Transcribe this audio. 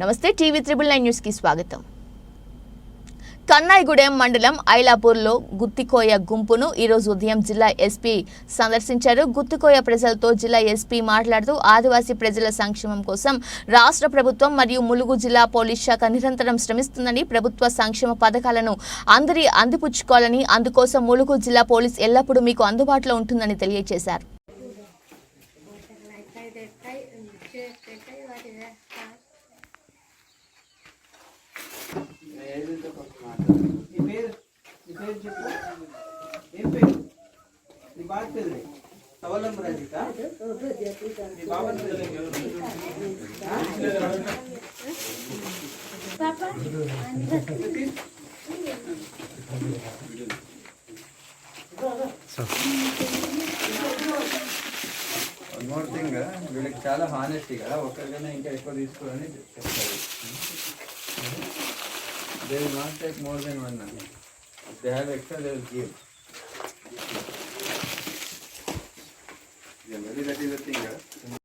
నమస్తే TV triple nine న్యూస్కి స్వాగతం. కన్నాయిగూడెం మండలం ఐలాపూర్లో గుత్తికోయ గుంపును ఈరోజు ఉదయం జిల్లా ఎస్పీ సందర్శించారు. గుత్తికోయ ప్రజలతో జిల్లా ఎస్పీ మాట్లాడుతూ ఆదివాసీ ప్రజల సంక్షేమం కోసం రాష్ట్ర ప్రభుత్వం మరియు ములుగు జిల్లా పోలీస్ శాఖ నిరంతరం శ్రమిస్తుందని ప్రభుత్వ సంక్షేమ పథకాలను అందరి అందిపుచ్చుకోవాలని అందుకోసం ములుగు జిల్లా పోలీస్ ఎల్లప్పుడూ మీకు అందుబాటులో ఉంటుందని తెలియజేశారు. నీ పేరు నీ పేరు చెప్పు ఏం పేరు నీ బాగా పేరు సవలం రజిత నీ బాబా పేరు వన్ మోర్ థింగ్ వీళ్ళకి చాలా హానెస్టీ కదా ఒకరికైనా ఇంకా ఎక్కువ తీసుకోవాలని చెప్తారు They will not take more than one nani. If they have extra, they will give. Generally, that is the thing. Huh?